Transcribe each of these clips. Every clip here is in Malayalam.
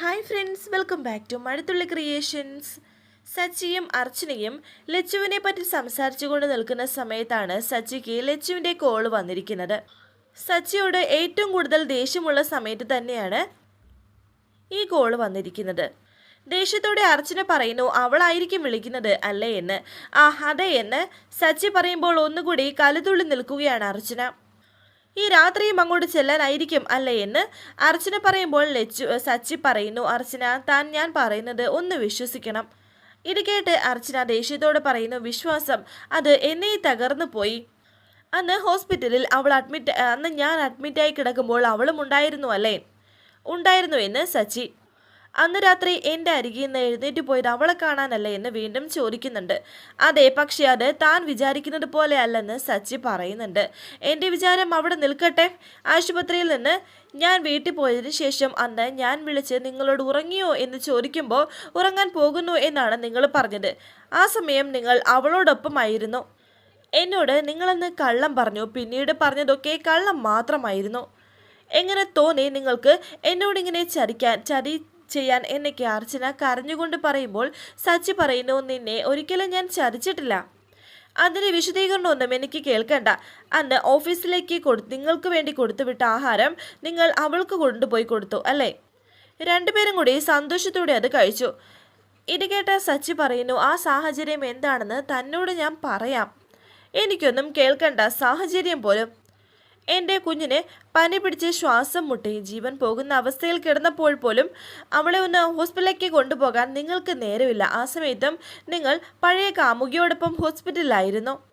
Hi friends welcome back to Mazhathulli creations സച്ചിയും അർച്ചനയും ലച്ചുവിനെ പറ്റി സംസാരിച്ചുകൊണ്ട് നിൽക്കുന്ന സമയത്താണ് സച്ചിക്ക് ലച്ചുവിന്റെ കോൾ വന്നിരിക്കുന്നത്. സച്ചിയോട് ഏറ്റവും കൂടുതൽ ദേഷ്യമുള്ള സമയത്ത് തന്നെയാണ് ഈ കോൾ വന്നിരിക്കുന്നത്. ദേഷ്യത്തോടെ അർച്ചന പറയുന്നു അവളായിരിക്കും വിളിക്കുന്നത് അല്ലേ എന്ന്. ആ അതെ എന്ന്. സച്ചി പറയുമ്പോൾ ഒന്നുകൂടി കലുതുള്ളി നിൽക്കുകയാണ് അർച്ചന. ഈ രാത്രിയും അങ്ങോട്ട് ചെല്ലാനായിരിക്കും അല്ലേ എന്ന് അർച്ചന പറയുമ്പോൾ ലച്ചു സച്ചി പറയുന്നു അർച്ചന താൻ ഞാൻ പറയുന്നത് ഒന്ന് വിശ്വസിക്കണം. ഇത് കേട്ട് അർച്ചന ദേഷ്യത്തോടെ പറയുന്നു വിശ്വാസം അത് എന്നെ തകർന്നു പോയി. അന്ന് ഹോസ്പിറ്റലിൽ അവൾ അഡ്മിറ്റ് അന്ന് ഞാൻ അഡ്മിറ്റായി കിടക്കുമ്പോൾ അവളും ഉണ്ടായിരുന്നു അല്ലേ? ഉണ്ടായിരുന്നു എന്ന് സച്ചി അന്ന് രാത്രി എന്റെ അരികിൽ നിന്ന് എഴുന്നേറ്റ് പോയത് അവളെ കാണാനല്ലേ എന്ന് വീണ്ടും ചോദിക്കുന്നുണ്ട്. അതെ പക്ഷേ അത് താൻ വിചാരിക്കുന്നത് പോലെ അല്ലെന്ന് സച്ചി പറയുന്നുണ്ട്. എന്റെ വിചാരം അവിടെ നിൽക്കട്ടെ. ആശുപത്രിയിൽ നിന്ന് ഞാൻ വീട്ടിൽ പോയതിനു ശേഷം അന്ന് ഞാൻ വിളിച്ച് നിങ്ങളോട് ഉറങ്ങിയോ എന്ന് ചോദിക്കുമ്പോൾ ഉറങ്ങാൻ പോകുന്നു എന്നാണ് നിങ്ങൾ പറഞ്ഞത്. ആ സമയം നിങ്ങൾ അവളോടൊപ്പമായിരുന്നു. എന്നോട് നിങ്ങളെന്ന് കള്ളം പറഞ്ഞു പിന്നീട് പറഞ്ഞതൊക്കെ കള്ളം മാത്രമായിരുന്നു. എങ്ങനെ തോന്നി നിങ്ങൾക്ക് എന്നോടിങ്ങനെ ചതിക്കാൻ ചതി ചെയ്യാൻ എന്നൊക്കെ അർച്ചന കരഞ്ഞുകൊണ്ട് പറയുമ്പോൾ സച്ചി പറയുന്നു നിന്നെ ഒരിക്കലും ഞാൻ ചതിച്ചിട്ടില്ല. അതിന് വിശദീകരണമൊന്നും എനിക്ക് കേൾക്കണ്ട. അന്ന് ഓഫീസിലേക്ക് കൊടു നിങ്ങൾക്ക് വേണ്ടി കൊടുത്തുവിട്ട ആഹാരം നിങ്ങൾ അവൾക്ക് കൊണ്ടുപോയി കൊടുത്തു അല്ലേ? രണ്ടുപേരും കൂടി സന്തോഷത്തോടെ അത് കഴിച്ചു. ഇത് കേട്ട സച്ചി പറയുന്നു ആ സാഹചര്യം എന്താണെന്ന് തന്നോട് ഞാൻ പറയാം. എനിക്കൊന്നും കേൾക്കണ്ട സാഹചര്യം പോലും. എന്റെ കുഞ്ഞിന് പനി പിടിച്ച് ശ്വാസം മുട്ടി. ജീവൻ പോകുന്ന അവസ്ഥയിൽ കിടന്നപ്പോൾ പോലും അവളെ ഒന്ന് ഹോസ്പിറ്റലിലേക്ക് കൊണ്ടുപോകാൻ നിങ്ങൾക്ക് നേരമില്ല. ആ സമയത്തും നിങ്ങൾ പഴയ കാമുകിയോടൊപ്പം ഹോസ്പിറ്റലിലായിരുന്നു.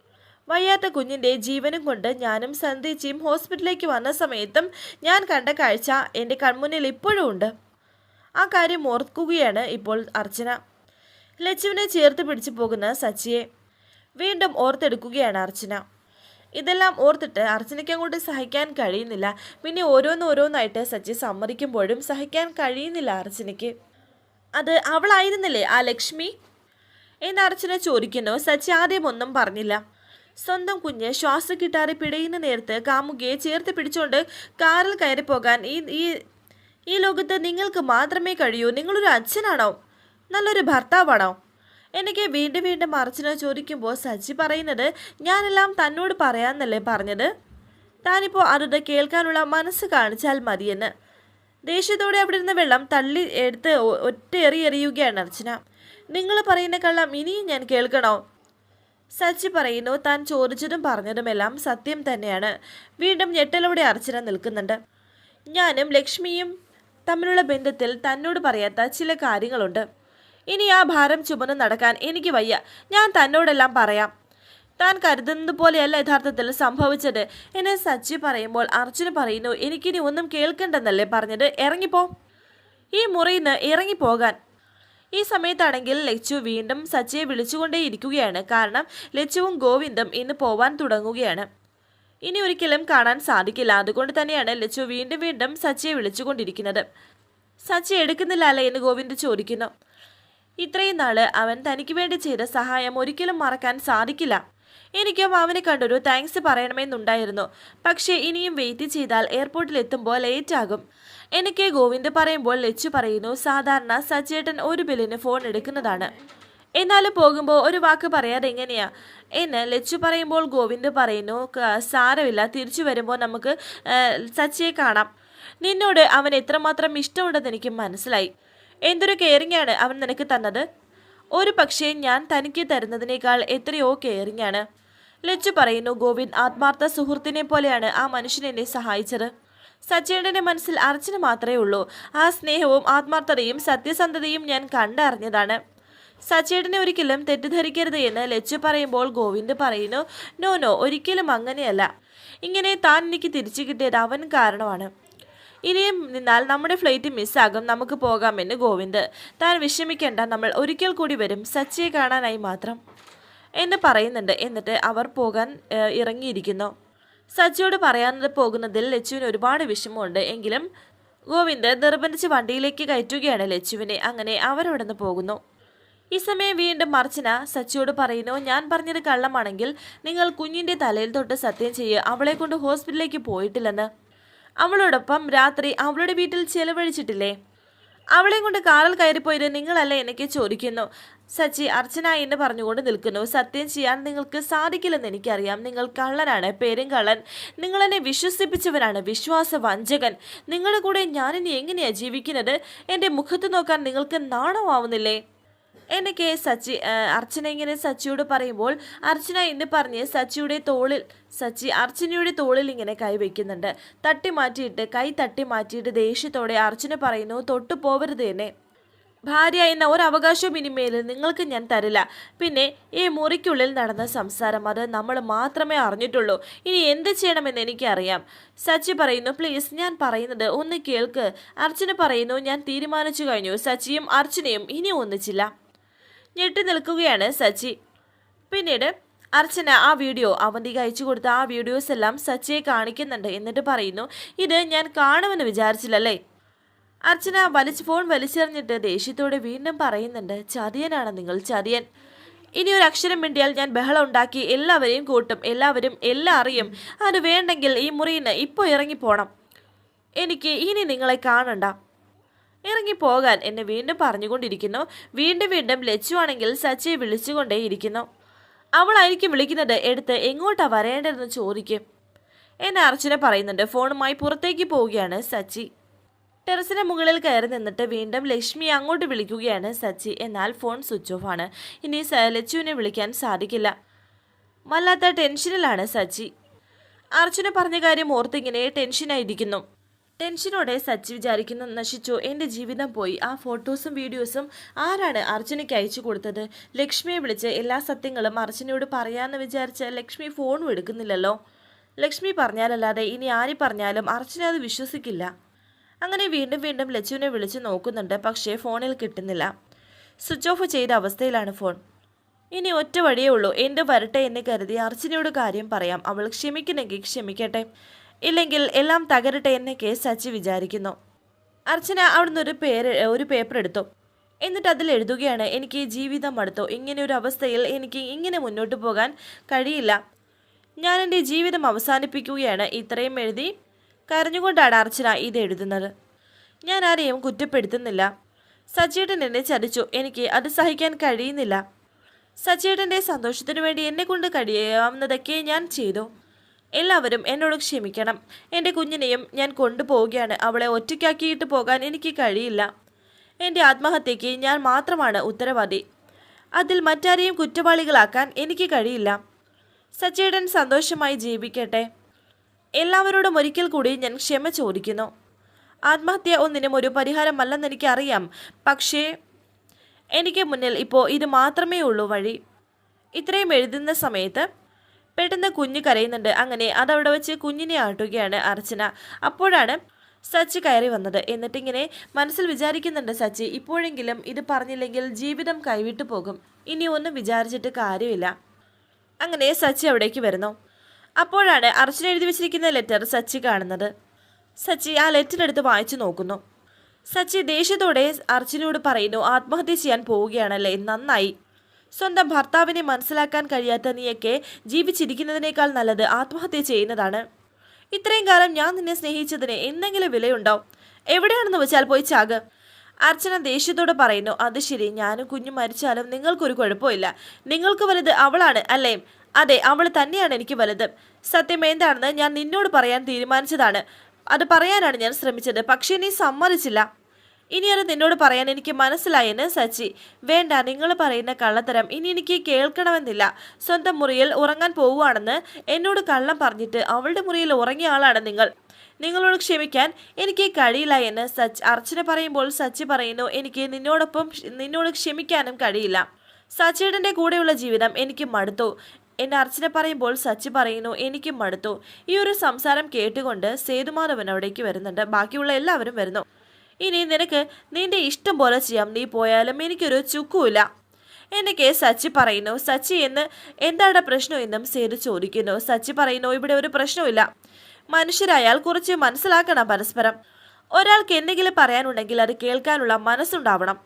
വയ്യാത്ത കുഞ്ഞിന്റെ ജീവനും കൊണ്ട് ഞാനും സന്ധ്യച്ചിയും ഹോസ്പിറ്റലിലേക്ക് വന്ന സമയത്തും ഞാൻ കണ്ട കാഴ്ച എന്റെ കൺമുന്നിൽ ഇപ്പോഴും ഉണ്ട്. ആ കാര്യം ഓർക്കുകയാണ് ഇപ്പോൾ അർച്ചന. ലച്ചുവിനെ ചേർത്ത് പിടിച്ചു പോകുന്ന സച്ചിയെ വീണ്ടും ഓർത്തെടുക്കുകയാണ് അർച്ചന. ഇതെല്ലാം ഓർത്തിട്ട് അർച്ചനയ്ക്ക് അങ്ങോട്ട് സഹിക്കാൻ കഴിയുന്നില്ല. പിന്നെ ഓരോന്നോരോന്നായിട്ട് സച്ചി സമ്മതിക്കുമ്പോഴും സഹിക്കാൻ കഴിയുന്നില്ല അർച്ചനയ്ക്ക്. അത് അവളായിരുന്നില്ലേ ആ ലക്ഷ്മി? എന്ന് അർച്ചന ചോദിക്കുന്നു. സച്ചി ആദ്യം ഒന്നും പറഞ്ഞില്ല. സ്വന്തം കുഞ്ഞ് ശ്വാസം കിട്ടാതെ പിടയുന്ന നേരത്ത് കാമുകിയെ ചേർത്ത് പിടിച്ചുകൊണ്ട് കാറിൽ കയറി പോകാൻ ഈ ഈ ഈ ലോകത്ത് നിങ്ങൾക്ക് മാത്രമേ കഴിയൂ. നിങ്ങളൊരു അച്ഛനാണോ? നല്ലൊരു ഭർത്താവാണോ? എനിക്ക് വീണ്ടും വീണ്ടും അർച്ചന ചോദിക്കുമ്പോൾ സച്ചി പറയുന്നത് ഞാനെല്ലാം തന്നോട് പറയാമെന്നല്ലേ പറഞ്ഞത്? താനിപ്പോൾ അത് കേൾക്കാനുള്ള മനസ്സ് കാണിച്ചാൽ മതിയെന്ന്. ദേഷ്യത്തോടെ അവിടെ ഇരുന്ന വെള്ളം തള്ളി എടുത്ത് ഒറ്റ എറി എറിയുകയാണ് അർച്ചന. നിങ്ങൾ പറയുന്ന കള്ളം ഇനിയും ഞാൻ കേൾക്കണോ? സച്ചി പറയുന്നു താൻ ചോദിച്ചതും പറഞ്ഞതുമെല്ലാം സത്യം തന്നെയാണ്. വീണ്ടും ഞെട്ടലോടെ അർച്ചന നിൽക്കുന്നുണ്ട്. ഞാനും ലക്ഷ്മിയും തമ്മിലുള്ള ബന്ധത്തിൽ തന്നോട് പറയാത്ത ചില കാര്യങ്ങളുണ്ട്. ഇനി ആ ഭാരം ചുമന്ന് നടക്കാൻ എനിക്ക് വയ്യ. ഞാൻ തന്നോടെല്ലാം പറയാം. താൻ കരുതുന്നത് പോലെയല്ല യഥാർത്ഥത്തിൽ സംഭവിച്ചത്. എന്നെ സച്ചി പറയുമ്പോൾ അർജുന പറയുന്നു എനിക്കിനി ഒന്നും കേൾക്കണ്ടെന്നല്ലേ പറഞ്ഞത്. ഇറങ്ങിപ്പോ. ഈ മുറിയിൽ നിന്ന് ഇറങ്ങിപ്പോകാൻ. ഈ സമയത്താണെങ്കിൽ ലച്ചു വീണ്ടും സച്ചിയെ വിളിച്ചുകൊണ്ടേ ഇരിക്കുകയാണ് കാരണം ലച്ചുവും ഗോവിന്ദും ഇന്ന് പോവാൻ തുടങ്ങുകയാണ്. ഇനി ഒരിക്കലും കാണാൻ സാധിക്കില്ല. അതുകൊണ്ട് തന്നെയാണ് ലച്ചു വീണ്ടും വീണ്ടും സച്ചിയെ വിളിച്ചുകൊണ്ടിരിക്കുന്നത്. സച്ചി എടുക്കുന്നില്ല അല്ലേ എന്ന് ഗോവിന്ദ് ചോദിക്കുന്നു. ഇത്രയും നാൾ അവൻ തനിക്ക് വേണ്ടി ചെയ്ത സഹായം ഒരിക്കലും മറക്കാൻ സാധിക്കില്ല. എനിക്കും അവനെ കണ്ടൊരു താങ്ക്സ് പറയണമെന്നുണ്ടായിരുന്നു. പക്ഷേ ഇനിയും വെയിറ്റ് ചെയ്താൽ എയർപോർട്ടിൽ എത്തുമ്പോൾ ലേറ്റ് ആകും. എനിക്ക് ഗോവിന്ദ് പറയുമ്പോൾ ലച്ചു പറയുന്നു സാധാരണ സച്ചേട്ടൻ ഒരു ബില്ലിന് ഫോൺ എടുക്കുന്നതാണ്. എന്നാലും പോകുമ്പോൾ ഒരു വാക്ക് പറയാതെ എങ്ങനെയാ? എന്ന് ലച്ചു പറയുമ്പോൾ ഗോവിന്ദ് പറയുന്നു സാരമില്ല തിരിച്ചു വരുമ്പോൾ നമുക്ക് സച്ചയെ കാണാം. നിന്നോട് അവൻ എത്രമാത്രം ഇഷ്ടമുണ്ടെന്ന് എനിക്ക് മനസ്സിലായി. എന്തൊരു കെയറിങ്ങാണ് അവൻ നിനക്ക് തന്നത്? ഒരു പക്ഷേ ഞാൻ തനിക്ക് തരുന്നതിനേക്കാൾ എത്രയോ കെയറിങ്ങാണ് ലച്ചു പറയുന്നു ഗോവിന്ദ് ആത്മാർത്ഥ സുഹൃത്തിനെ പോലെയാണ് ആ മനുഷ്യൻ എന്നെ സഹായിച്ചത്. സച്ചേട്ടന്റെ മനസ്സിൽ അർച്ചന മാത്രമേ ഉള്ളൂ. ആ സ്നേഹവും ആത്മാർത്ഥതയും സത്യസന്ധതയും ഞാൻ കണ്ടറിഞ്ഞതാണ്. സച്ചേട്ടനെ ഒരിക്കലും തെറ്റിദ്ധരിക്കരുത് എന്ന് ലച്ചു പറയുമ്പോൾ ഗോവിന്ദ് പറയുന്നു നോ നോ ഒരിക്കലും അങ്ങനെയല്ല. ഇങ്ങനെ താൻ എനിക്ക് തിരിച്ചു കിട്ടിയത് അവൻ കാരണമാണ്. ഇനിയും നിന്നാൽ നമ്മുടെ ഫ്ലൈറ്റ് മിസ്സാകും നമുക്ക് പോകാമെന്ന് ഗോവിന്ദ്. താൻ വിഷമിക്കേണ്ട നമ്മൾ ഒരിക്കൽ കൂടി വരും. സച്ചിയെ കാണാനായി മാത്രം എന്ന് പറയുന്നുണ്ട്. എന്നിട്ട് അവർ പോകാൻ ഇറങ്ങിയിരിക്കുന്നു. സച്ചിയോട് പറയാതെ പോകുന്നതിൽ ലച്ചുവിന് ഒരുപാട് വിഷമമുണ്ട്. എങ്കിലും ഗോവിന്ദ് നിർബന്ധിച്ച് വണ്ടിയിലേക്ക് കയറ്റുകയാണ് ലച്ചുവിനെ. അങ്ങനെ അവരവിടെ നിന്ന് പോകുന്നു. ഈ സമയം വീണ്ടും മർച്ചന സച്ചിയോട് പറയുന്നു ഞാൻ പറഞ്ഞത് കള്ളമാണെങ്കിൽ നിങ്ങൾ കുഞ്ഞിന്റെ തലയിൽ തൊട്ട് സത്യം ചെയ്യുക. അവളെ കൊണ്ട് ഹോസ്പിറ്റലിലേക്ക് പോയിട്ടില്ലെന്ന്. അവളോടൊപ്പം രാത്രി അവളുടെ വീട്ടിൽ ചെലവഴിച്ചിട്ടില്ലേ? അവളെയും കൊണ്ട് കാറിൽ കയറിപ്പോയത് നിങ്ങളല്ലേ എനിക്ക് ചോദിക്കുന്നു. സച്ചി അർച്ചന എന്ന് പറഞ്ഞുകൊണ്ട് നിൽക്കുന്നു. സത്യം ചെയ്യാൻ നിങ്ങൾക്ക് സാധിക്കില്ലെന്ന് എനിക്കറിയാം. നിങ്ങൾ കള്ളനാണ്. പേരും കള്ളൻ. നിങ്ങളെന്നെ വിശ്വസിപ്പിച്ചവനാണ് വിശ്വാസ വഞ്ചകൻ. നിങ്ങളുടെ കൂടെ ഞാനിനി എങ്ങനെയാണ് ജീവിക്കുന്നത്? എന്റെ മുഖത്ത് നോക്കാൻ നിങ്ങൾക്ക് നാണമാവുന്നില്ലേ? എനിക്ക് സച്ചി അർച്ചന ഇങ്ങനെ സച്ചിയോട് പറയുമ്പോൾ അർച്ചന എന്ന് പറഞ്ഞ് സച്ചിയുടെ തോളിൽ സച്ചി അർച്ചനയുടെ തോളിൽ ഇങ്ങനെ കൈ വയ്ക്കുന്നുണ്ട് തട്ടി മാറ്റിയിട്ട് കൈ തട്ടി മാറ്റിയിട്ട് ദേഷ്യത്തോടെ അർച്ചന പറയുന്നു തൊട്ടു പോവരുത് എന്നെ. ഭാര്യ എന്ന ഒരവകാശവും ഇനിമേൽ നിങ്ങൾക്ക് ഞാൻ തരില്ല. പിന്നെ ഈ മുറിക്കുള്ളിൽ നടന്ന സംസാരം അത് നമ്മൾ മാത്രമേ അറിഞ്ഞിട്ടുള്ളൂ. ഇനി എന്ത് ചെയ്യണമെന്ന് എനിക്കറിയാം. സച്ചി പറയുന്നു പ്ലീസ് ഞാൻ പറയുന്നത് ഒന്ന് കേൾക്ക്. അർച്ചന പറയുന്നു ഞാൻ തീരുമാനിച്ചു കഴിഞ്ഞു. സച്ചിയും അർച്ചനയും ഇനി ഒന്നിച്ചില്ല. ഞെട്ടി നിൽക്കുകയാണ് സച്ചി. പിന്നീട് അർച്ചന ആ വീഡിയോ അവന്തിക അയച്ചു കൊടുത്ത ആ വീഡിയോസ് എല്ലാം സച്ചിയെ കാണിക്കുന്നുണ്ട് എന്നിട്ട് പറയുന്നു ഇത് ഞാൻ കാണുമെന്ന് വിചാരിച്ചില്ലല്ലേ? അർച്ചന വലിച്ച് ഫോൺ വലിച്ചെറിഞ്ഞിട്ട് ദേഷ്യത്തോടെ വീണ്ടും പറയുന്നുണ്ട് ചതിയനാണ് നിങ്ങൾ ചതിയൻ. ഇനി ഒരു അക്ഷരം മിണ്ടിയാൽ ഞാൻ ബഹളം ഉണ്ടാക്കി എല്ലാവരെയും കൂട്ടും എല്ലാവരും എല്ലാം അറിയും. അത് വേണ്ടെങ്കിൽ ഈ മുറിയിൽ നിന്ന് ഇപ്പോൾ ഇറങ്ങിപ്പോണം എനിക്ക് ഇനി നിങ്ങളെ കാണണ്ട. ഇറങ്ങിപ്പോകാൻ എന്നെ വീണ്ടും പറഞ്ഞുകൊണ്ടിരിക്കുന്നു. വീണ്ടും വീണ്ടും ലച്ചുവാണെങ്കിൽ സച്ചിയെ വിളിച്ചുകൊണ്ടേയിരിക്കുന്നു അവളായിരിക്കും വിളിക്കുന്നത് എടുത്ത് എങ്ങോട്ടാ വരേണ്ടതെന്ന് ചോദിക്കും. എന്നെ അർച്ചന പറയുന്നുണ്ട് ഫോണുമായി പുറത്തേക്ക് പോവുകയാണ് സച്ചി. ടെറസിന് മുകളിൽ കയറി നിന്നിട്ട് വീണ്ടും ലക്ഷ്മി അങ്ങോട്ട് വിളിക്കുകയാണ് സച്ചി. എന്നാൽ ഫോൺ സ്വിച്ച് ഓഫ് ആണ്. ഇനി ലച്ചുവിനെ വിളിക്കാൻ സാധിക്കില്ല. വല്ലാത്ത ടെൻഷനിലാണ് സച്ചി. അർച്ചന പറഞ്ഞ കാര്യം ഓർത്തിങ്ങനെ ടെൻഷനായിരിക്കുന്നു. ടെൻഷനോടെ സച്ചി വിചാരിക്കുന്നു നശിച്ചു. എന്റെ ജീവിതം പോയി. ആ ഫോട്ടോസും വീഡിയോസും ആരാണ് അർജുനയ്ക്ക് അയച്ചു കൊടുത്തത്? ലക്ഷ്മിയെ വിളിച്ച് എല്ലാ സത്യങ്ങളും അർജുനയോട് പറയാമെന്ന് വിചാരിച്ച് ലക്ഷ്മി ഫോണും എടുക്കുന്നില്ലല്ലോ. ലക്ഷ്മി പറഞ്ഞാലല്ലാതെ ഇനി ആര് പറഞ്ഞാലും അർജുന അത് വിശ്വസിക്കില്ല. അങ്ങനെ വീണ്ടും വീണ്ടും ലച്ചുവിനെ വിളിച്ച് നോക്കുന്നുണ്ട്. പക്ഷേ ഫോണിൽ കിട്ടുന്നില്ല. സ്വിച്ച് ഓഫ് ചെയ്ത അവസ്ഥയിലാണ് ഫോൺ. ഇനി ഒറ്റ വഴിയേ ഉള്ളൂ. എന്റെ വരട്ടെ എന്ന് കരുതി അർച്ചനയോട് കാര്യം പറയാം. അവൾ ക്ഷമിക്കണമെങ്കിൽ ക്ഷമിക്കട്ടെ. ഇല്ലെങ്കിൽ എല്ലാം തകരട്ടെ എന്നൊക്കെ സച്ചി വിചാരിക്കുന്നു. അർച്ചന അവിടുന്ന് ഒരു പേര് ഒരു പേപ്പർ എടുത്തു. എന്നിട്ട് അതിൽ എഴുതുകയാണ് എനിക്ക് ജീവിതം മടുത്തു ഇങ്ങനെ ഒരു അവസ്ഥയിൽ എനിക്ക് ഇങ്ങനെ മുന്നോട്ട് പോകാൻ കഴിയില്ല. ഞാൻ എന്റെ ജീവിതം അവസാനിപ്പിക്കുകയാണ്. ഇത്രയും എഴുതി കരഞ്ഞുകൊണ്ടാണ് അർച്ചന ഇത് എഴുതുന്നത്. ഞാൻ ആരെയും കുറ്റപ്പെടുത്തുന്നില്ല. സച്ചേട്ടൻ എന്നെ ചതിച്ചു. എനിക്ക് അത് സഹിക്കാൻ കഴിയുന്നില്ല. സച്ചേട്ടന്റെ സന്തോഷത്തിനു വേണ്ടി എന്നെക്കൊണ്ട് കഴിയാവുന്നതൊക്കെ ഞാൻ ചെയ്തു. എല്ലാവരും എന്നോട് ക്ഷമിക്കണം. എന്റെ കുഞ്ഞിനെയും ഞാൻ കൊണ്ടുപോവുകയാണ്. അവളെ ഒറ്റയ്ക്കാക്കിയിട്ട് പോകാൻ എനിക്ക് കഴിയില്ല. എന്റെ ആത്മഹത്യയ്ക്ക് ഞാൻ മാത്രമാണ് ഉത്തരവാദി. അതിൽ മറ്റാരെയും കുറ്റവാളികളാക്കാൻ എനിക്ക് കഴിയില്ല. സച്ചേടൻ സന്തോഷമായി ജീവിക്കട്ടെ. എല്ലാവരോടും ഒരിക്കൽ കൂടി ഞാൻ ക്ഷമ ചോദിക്കുന്നു. ആത്മഹത്യ ഒന്നിനും ഒരു പരിഹാരമല്ലെന്ന് എനിക്കറിയാം. പക്ഷേ എനിക്ക് മുന്നിൽ ഇപ്പോൾ ഇത് മാത്രമേ ഉള്ളൂ വഴി. ഇത്രയും എഴുതുന്ന സമയത്ത് പെട്ടെന്ന് കുഞ്ഞ് കരയുന്നുണ്ട്. അങ്ങനെ അതവിടെ വെച്ച് കുഞ്ഞിനെ ആട്ടുകയാണ് അർച്ചന. അപ്പോഴാണ് സച്ചി കയറി വന്നത്. എന്നിട്ടിങ്ങനെ മനസ്സിൽ വിചാരിക്കുന്നുണ്ട് സച്ചി ഇപ്പോഴെങ്കിലും ഇത് പറഞ്ഞില്ലെങ്കിൽ ജീവിതം കൈവിട്ടു പോകും. ഇനി ഒന്നും വിചാരിച്ചിട്ട് കാര്യമില്ല. അങ്ങനെ സച്ചി അവിടേക്ക് വരുന്നു. അപ്പോഴാണ് അർച്ചന എഴുതി വെച്ചിരിക്കുന്ന ലെറ്റർ സച്ചി കാണുന്നത്. സച്ചി ആ ലെറ്റർ എടുത്ത് വായിച്ചു നോക്കുന്നു. സച്ചി ദേഷ്യത്തോടെ അർച്ചനയോട് പറയുന്നു ആത്മഹത്യ ചെയ്യാൻ പോവുകയാണല്ലേ? നന്നായി. സ്വന്തം ഭർത്താവിനെ മനസ്സിലാക്കാൻ കഴിയാത്ത നീയൊക്കെ ജീവിച്ചിരിക്കുന്നതിനേക്കാൾ നല്ലത് ആത്മഹത്യ ചെയ്യുന്നതാണ്. ഇത്രയും കാലം ഞാൻ നിന്നെ സ്നേഹിച്ചതിന് എന്തെങ്കിലും വിലയുണ്ടോ? എവിടെയാണെന്ന് വെച്ചാൽ പോയി ചാക്. അർച്ചന ദേഷ്യത്തോടെ പറയുന്നു അത് ശരി ഞാനും കുഞ്ഞു മരിച്ചാലും നിങ്ങൾക്കൊരു കുഴപ്പമില്ല നിങ്ങൾക്ക് വലുത് അവളാണ് അല്ലേ? അതെ അവൾ തന്നെയാണ് എനിക്ക് വലുത്. സത്യം എന്താണെന്ന് ഞാൻ നിന്നോട് പറയാൻ തീരുമാനിച്ചതാണ്. അത് പറയാനാണ് ഞാൻ ശ്രമിച്ചത് പക്ഷേ നീ സമ്മതിച്ചില്ല. ഇനി അത് നിന്നോട് പറയാൻ എനിക്ക് മനസ്സിലായെന്ന് സച്ചി. വേണ്ട നിങ്ങൾ പറയുന്ന കള്ളത്തരം ഇനി എനിക്ക് കേൾക്കണമെന്നില്ല. സ്വന്തം മുറിയിൽ ഉറങ്ങാൻ പോവുകയാണെന്ന് എന്നോട് കള്ളം പറഞ്ഞിട്ട് അവളുടെ മുറിയിൽ ഉറങ്ങിയ ആളാണ് നിങ്ങൾ. നിങ്ങളോട് ക്ഷമിക്കാൻ എനിക്ക് കഴിയില്ല എന്ന് സച്ച് അർച്ചന പറയുമ്പോൾ സച്ചി പറയുന്നു എനിക്ക് നിന്നോടൊപ്പം നിന്നോട് ക്ഷമിക്കാനും കഴിയില്ല. സച്ചിയുടെ കൂടെയുള്ള ജീവിതം എനിക്ക് മടുത്തു. എന്നെ അർച്ചന പറയുമ്പോൾ സച്ചി പറയുന്നു എനിക്കും മടുത്തു. ഈ ഒരു സംസാരം കേട്ടുകൊണ്ട് സേതുമാധവൻ അവിടേക്ക് വരുന്നുണ്ട്. ബാക്കിയുള്ള എല്ലാവരും വരുന്നു. ഇനി നിനക്ക് നിന്റെ ഇഷ്ടം പോലെ ചെയ്യാം. നീ പോയാലും എനിക്കൊരു ചുക്കുമില്ല. എന്നൊക്കെ സച്ചി പറയുന്നു സച്ചി എന്ന് എന്താണ് പ്രശ്നം? എന്നും സേതു ചോദിക്കുന്നു. സച്ചി പറയുന്നു ഇവിടെ ഒരു പ്രശ്നമില്ല മനുഷ്യരായാൽ കുറച്ച് മനസ്സിലാക്കണം പരസ്പരം. ഒരാൾക്ക് എന്തെങ്കിലും പറയാനുണ്ടെങ്കിൽ അത് കേൾക്കാനുള്ള മനസ്സുണ്ടാവണം.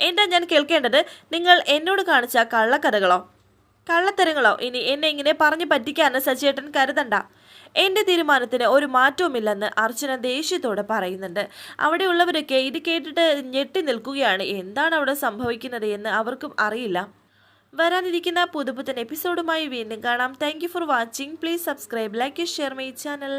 എന്താ ഞാൻ കേൾക്കേണ്ടത്? നിങ്ങൾ എന്നോട് കാണിച്ച കള്ളക്കഥകളോ? കള്ളത്തരങ്ങളോ? ഇനി എന്നെ ഇങ്ങനെ പറഞ്ഞു പറ്റിക്കാന്ന് സച്ചിയേട്ടൻ കരുതണ്ട. എന്റെ തീരുമാനത്തിന് ഒരു മാറ്റവുമില്ലെന്ന് അർച്ചന ദേഷ്യത്തോടെ പറയുന്നുണ്ട്. അവിടെയുള്ളവരൊക്കെ ഇത് കേട്ടിട്ട് ഞെട്ടി നിൽക്കുകയാണ്. എന്താണ് അവിടെ സംഭവിക്കുന്നത് എന്ന് അവർക്കും അറിയില്ല. വരാനിരിക്കുന്ന പുതുപുത്തൻ എപ്പിസോഡുമായി വീണ്ടും കാണാം. Thank for watching please subscribe like share my channel